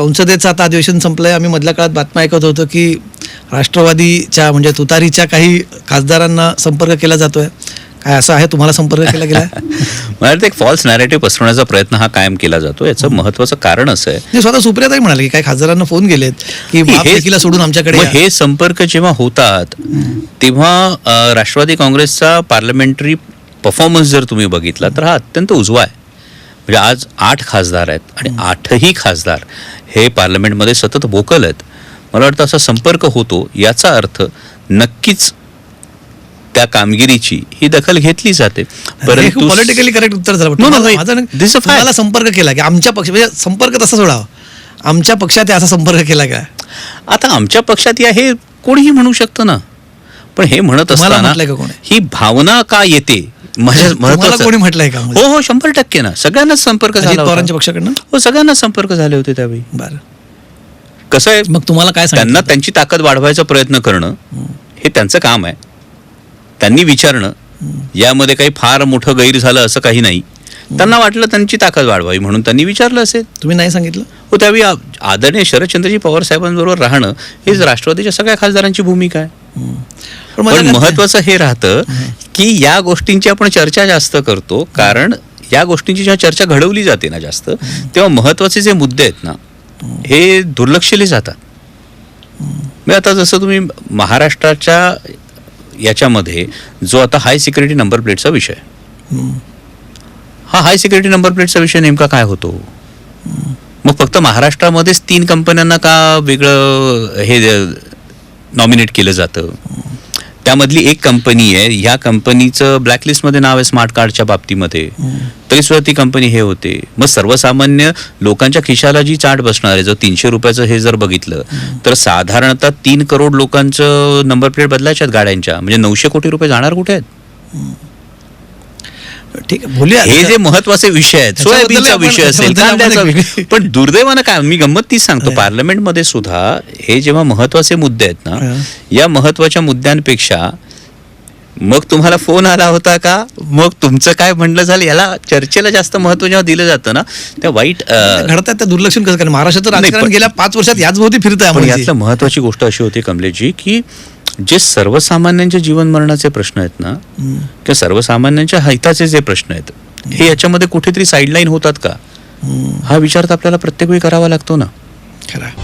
संसदेचं आता अधिवेशन संपलंय. आम्ही मधल्या काळात बातम्या ऐकत होतो की राष्ट्रवादीच्या म्हणजे तुतारीच्या काही खासदारांना संपर्क केला जातोय. काय असं आहे? तुम्हाला संपर्क केला गेला मला वाटतं एक फॉल्स नॅरेटिव्ह पसरवण्याचा प्रयत्न हा कायम केला जातो याचं महत्वाचं कारण असं आहे. स्वतः सुप्रियाताई म्हणाले की काही खासदारांना फोन गेलेत की हे- सोडून आमच्याकडे. हे संपर्क जेव्हा होतात तेव्हा राष्ट्रवादी काँग्रेसचा पार्लमेंटरी परफॉर्मन्स जर तुम्ही बघितला तर हा अत्यंत उजवा आहे. म्हणजे आज आठ खासदार आहेत आणि आठही खासदार हे पार्लमेंटमध्ये सतत वोकल आहेत. मला वाटतं असा संपर्क होतो याचा अर्थ नक्कीच त्या कामगिरीची ही दखल घेतली जाते. परंतु पॉलिटिकली करेक्ट उत्तर झालं. संपर्क केला की? आमच्या पक्ष म्हणजे संपर्क तसा सोडावा आमच्या पक्षात असा संपर्क केला का? आता आमच्या पक्षात या हे कोणीही म्हणू शकतं ना. पण हे म्हणत असताना? ही भावना का येते? माझ्या तुम्हाला महत्वाचं- कोणी म्हटलंय का हो हो शंभर टक्के ना. सगळ्यांनाच संपर्क झाला पवारांच्या. पक्षाकडनं? हो सगळ्यांना संपर्क झाले होते त्यावेळी. बरं. कसं आहे? मग तुम्हाला काय त्यांना त्यांची ताकद वाढवायचा प्रयत्न करणं हे त्यांचं काम आहे. त्यांनी विचारणं. यामध्ये काही फार मोठं गैर झालं असं काही नाही. त्यांना वाटलं त्यांची ताकद वाढवावी म्हणून त्यांनी विचारलं असेल. तुम्ही नाही सांगितलं? हो त्यावेळी आदरणीय शरदचंद्रजी पवार साहेबांबरोबर राहणं हीच राष्ट्रवादीच्या सगळ्या खासदारांची भूमिका आहे. पण महत्वाचं हे राहतं की या गोष्टींची आपण चर्चा जास्त करतो कारण या गोष्टींची जेव्हा चर्चा घडवली जाते ना जास्त तेव्हा महत्त्वाचे जे मुद्दे आहेत ना हे दुर्लक्षले जातात. म्हणजे आता जसं तुम्ही महाराष्ट्राच्या याच्यामध्ये जो आता हाय सिक्युरिटी नंबर प्लेटचा विषय हा हाय सिक्युरिटी नंबर प्लेटचा विषय नेमका काय होतो? मग फक्त महाराष्ट्रामध्येच तीन कंपन्यांना का वेगळं हे नॉमिनेट केलं जातं? त्यामधली एक कंपनी आहे. ह्या कंपनीचं ब्लॅकलिस्टमध्ये नाव आहे स्मार्ट कार्डच्या बाबतीमध्ये. तरी सुद्धा ती कंपनी हे होते. मग सर्वसामान्य लोकांच्या खिशाला जी चाट बसणार आहे जर तीनशे रुपयाचं हे जर बघितलं तर साधारणतः तीन करोड लोकांचं नंबर प्लेट बदलायच्या आहेत गाड्यांच्या. म्हणजे नऊशे कोटी रुपये जाणार कुठे आहेत? ठीक आहे बोलूया हे जे महत्त्वाचे विषय आहेत सोयाबीनचा विषय असेल कांद्याचा पण दुर्दैवानं काय मी गंमत तीच सांगतो पार्लमेंटमध्ये सुद्धा हे जेव्हा महत्त्वाचे मुद्दे आहेत ना. या महत्त्वाच्या मुद्द्यांपेक्षा मग तुम्हाला फोन आला होता का? मग तुमचं काय म्हणलं झालं? याला चर्चेला जास्त महत्त्व जेव्हा दिलं जातं ना त्या वाईट घडतात त्या दुर्लक्षण कसं कारण महाराष्ट्राचं नाही, राजकारण पण- गेल्या पाच वर्षात याच भोवती फिरत आहे यातलं महत्वाची गोष्ट अशी होती कमलेशजी की जे सर्वसामान्यांचे जीवन मरणाचे प्रश्न आहेत ना किंवा सर्वसामान्यांच्या हिताचे जे प्रश्न आहेत हे याच्यामध्ये कुठेतरी साईडलाईन होतात का? हा विचार तर आपल्याला प्रत्येक वेळी करावा लागतो ना. खरं.